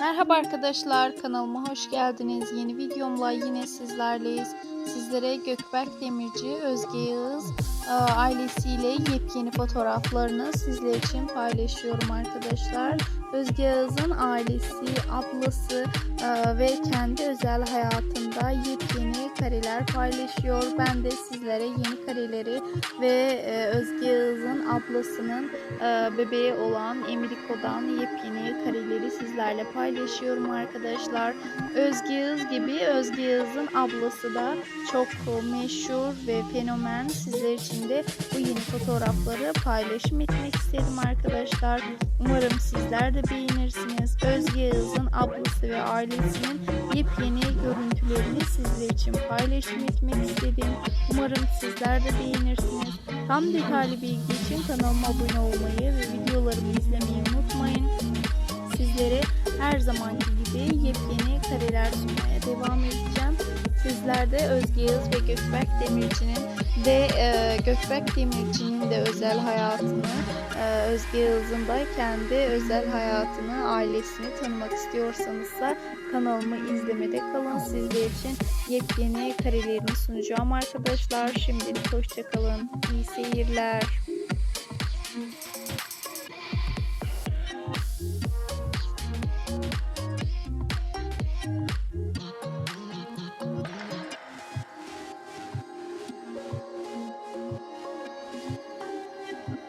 Merhaba arkadaşlar kanalıma hoş geldiniz. Yeni videomla yine sizlerleyiz. Sizlere Gökberk Demirci, Özge Yağız e, ailesiyle yepyeni fotoğraflarını sizler için paylaşıyorum arkadaşlar. Özge Yağız'ın ailesi, ablası e, ve kendi özel hayatında yepyeni kareler paylaşıyor. Ben de sizlere yeni kareleri ve e, Özge Yağız'ın ablasının e, bebeği olan Emiriko'dan yepyeni kareleri sizlerle paylaşıyorum arkadaşlar. Özge Yağız gibi Özge Yağız'ın ablası da çok meşhur ve fenomen. Sizler için de bu yeni fotoğrafları paylaşım etmek istedim arkadaşlar. Umarım sizler de beğenirsiniz. Özge Yağız'ın ablası ve ailesinin yepyeni görüntülerini sizler için paylaşım etmek istedim. Umarım sizler de beğenirsiniz. Tam detaylı bilgi için kanalıma abone olmayı ve her zamanki gibi yepyeni kareler sunmaya devam edeceğim. Sizler de Özge Yağız ve Gökberk Demirci'nin ve e, Gökberk Demirci'nin de özel hayatını, e, Özge Yağız'ın da kendi özel hayatını, ailesini tanımak istiyorsanız da kanalımı izlemede kalın. Sizler için yepyeni karelerini sunacağım arkadaşlar. Şimdilik hoşçakalın. İyi seyirler.